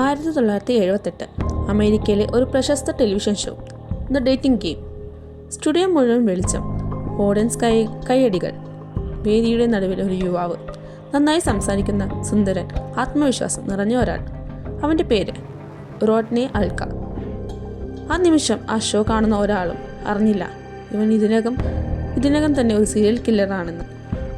ആയിരത്തി തൊള്ളായിരത്തി എഴുപത്തെട്ട് അമേരിക്കയിലെ ഒരു പ്രശസ്ത television show the dating game. Studio മുഴുവൻ വെളിച്ചം ഓഡിയൻസ് കൈ കൈയടികൾ വേദിയുടെ നടുവിൽ ഒരു യുവാവ് നന്നായി സംസാരിക്കുന്ന സുന്ദരൻ ആത്മവിശ്വാസം നിറഞ്ഞ ഒരാൾ. അവന്റെ പേര് റോഡ്നെ അൽക്ക. ആ നിമിഷം ആ ഷോ കാണുന്ന ഒരാളും അറിഞ്ഞില്ല. ഇവൻ ഇതിനകം ഇതിനകം തന്നെ ഒരു സീരിയൽ കില്ലറാണെന്ന്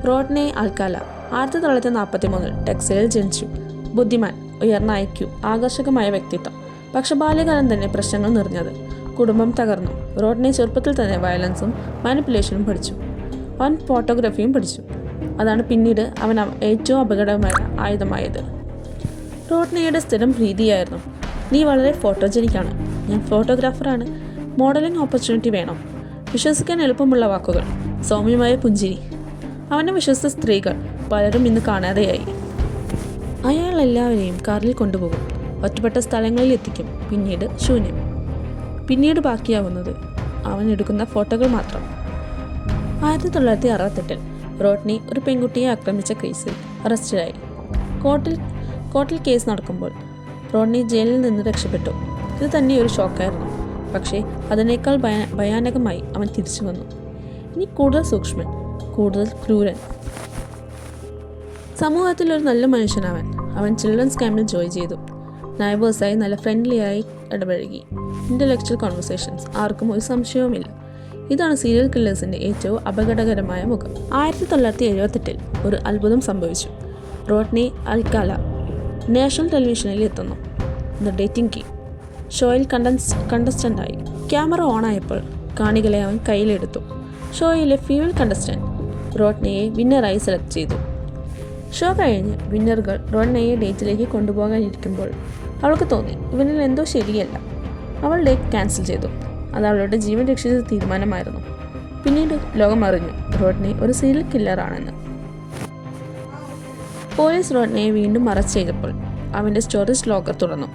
റോഡ്നെ അൽക്കാല ആയിരത്തി തൊള്ളായിരത്തി നാൽപ്പത്തി മൂന്നിൽ ടെക്സൈൽ ജനിച്ചു. ബുദ്ധിമാൻ. ഉയർന്ന ഐക്യു ആകർഷകമായ വ്യക്തിത്വം. പക്ഷെ ബാല്യകാലം തന്നെ പ്രശ്നങ്ങൾ നിറഞ്ഞത്. കുടുംബം തകർന്നു. റോഡിനെ ചെറുപ്പത്തിൽ തന്നെ വയലൻസും മാനിപ്പുലേഷനും പഠിച്ചു. അവൻ ഫോട്ടോഗ്രാഫിയും പഠിച്ചു. അതാണ് പിന്നീട് അവൻ അവ- ഏറ്റവും അപകടമായ ആയുധമായത്. റോഡ്നയുടെ സ്ഥിരം പ്രീതിയായിരുന്നു. നീ വളരെ ഫോട്ടോജനിക്കാണ്. ഞാൻ ഫോട്ടോഗ്രാഫറാണ്. മോഡലിംഗ് ഓപ്പർച്യൂണിറ്റി വേണം. വിശ്വസിക്കാൻ എളുപ്പമുള്ള വാക്കുകൾ. സൗമ്യമായ പുഞ്ചിരി. അവനെ വിശ്വസിച്ച സ്ത്രീകൾ പലരും ഇന്ന് കാണാതെയായി. അയാൾ എല്ലാവരെയും കാറിൽ കൊണ്ടുപോകും. ഒറ്റപ്പെട്ട സ്ഥലങ്ങളിൽ എത്തിക്കും. പിന്നീട് ശൂന്യം. പിന്നീട് ബാക്കിയാവുന്നത് അവൻ എടുക്കുന്ന ഫോട്ടോകൾ മാത്രം. ആയിരത്തി തൊള്ളായിരത്തി അറുപത്തെട്ടിൽ റോഡ്നി ഒരു പെൺകുട്ടിയെ ആക്രമിച്ച കേസിൽ അറസ്റ്റിലായി. കോർട്ടിൽ കോർട്ടിൽ കേസ് നടക്കുമ്പോൾ റോഡ്നി ജയിലിൽ നിന്ന് രക്ഷപ്പെട്ടു. ഇത് തന്നെ ഒരു ഷോക്കായിരുന്നു. പക്ഷേ അതിനേക്കാൾ ഭയാ ഭയാനകമായി അവൻ തിരിച്ചു വന്നു. ഇനി കൂടുതൽ സൂക്ഷ്മൻ കൂടുതൽ ക്രൂരൻ സമൂഹത്തിൽ ഒരു നല്ല മനുഷ്യനവൻ. അവൻ ചിൽഡ്രൻസ് ക്യാമ്പിൽ ജോയിൻ ചെയ്തു. നൈബേഴ്സായി നല്ല ഫ്രണ്ട്ലിയായി ഇടപഴകി. ഇന്റലക്ച്വൽ കോൺവെർസേഷൻസ് ആർക്കും ഒരു സംശയവുമില്ല. ഇതാണ് സീരിയൽ കില്ലേഴ്സിന്റെ ഏറ്റവും അപകടകരമായ മുഖം. ആയിരത്തി തൊള്ളായിരത്തി എഴുപത്തെട്ടിൽ ഒരു അത്ഭുതം സംഭവിച്ചു. റോഡ്നി അൽക്കാല നാഷണൽ ടെലിവിഷനിൽ എത്തുന്നു. The dating key. ഷോയിൽ കണ്ടൻസ് കണ്ടസ്റ്റന്റായി ക്യാമറ ഓണായപ്പോൾ കാണികളെ അവൻ കയ്യിലെടുത്തു. ഷോയിലെ ഫീമെയിൽ കണ്ടസ്റ്റന്റ് റോട്ട്നിയെ വിന്നറായി സെലക്ട് ചെയ്തു. ഷോ കഴിഞ്ഞ് വിന്നറുകൾ റോണയെ ഡേറ്റിലേക്ക് കൊണ്ടുപോകാനിരിക്കുമ്പോൾ അവൾക്ക് തോന്നി ഇവനിൽ എന്തോ ശരിയല്ല. അവൾ ഡേറ്റ് ക്യാൻസൽ ചെയ്തു. അത് അവളുടെ ജീവൻ രക്ഷിച്ച തീരുമാനമായിരുന്നു. പിന്നീട് ലോകം അറിഞ്ഞു റോഡ്നെ ഒരു സീരിയൽ കില്ലറാണെന്ന്. പോലീസ് റോഡ്നയെ വീണ്ടും അറസ്റ്റ് ചെയ്തപ്പോൾ അവന്റെ സ്റ്റോറേജ് ലോക്കർ തുറന്നു.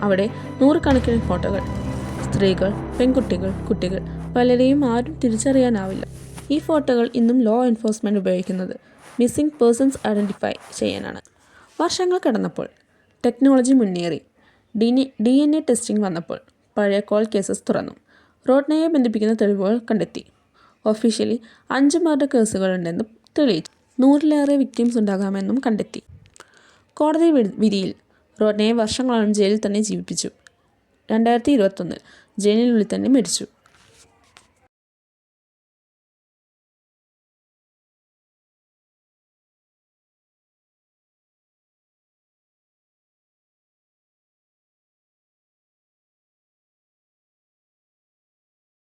അവിടെ നൂറുകണക്കിന് ഫോട്ടോകൾ. സ്ത്രീകൾ പെൺകുട്ടികൾ കുട്ടികൾ പലരെയും ആരും തിരിച്ചറിയാനാവില്ല. ഈ ഫോട്ടോകൾ ഇന്നും ലോ എൻഫോഴ്സ്മെന്റ് ഉപയോഗിക്കുന്നത്. മിസ്സിംഗ് പേഴ്സൺസ് ഐഡന്റിഫൈ ചെയ്യാനാണ്. വർഷങ്ങൾ കടന്നപ്പോൾ ടെക്നോളജി മുന്നേറി. D D N A testing വന്നപ്പോൾ പഴയ കോൾ കേസസ് തുറന്നു. റോഡ്നയെ ബന്ധിപ്പിക്കുന്ന തെളിവുകൾ കണ്ടെത്തി. ഒഫീഷ്യലി അഞ്ച് മർഡർ കേസുകളുണ്ടെന്നും തെളിയിച്ചു. നൂറിലേറെ വിക്ടിംസ് ഉണ്ടാകാമെന്നും കണ്ടെത്തി. കോടതി വിധിയിൽ റോഡ്നയെ വർഷങ്ങളോളം ജയിലിൽ തന്നെ ജീവിപ്പിച്ചു. രണ്ടായിരത്തി ഇരുപത്തൊന്നിൽ ജയിലിനുള്ളിൽ തന്നെ മരിച്ചു.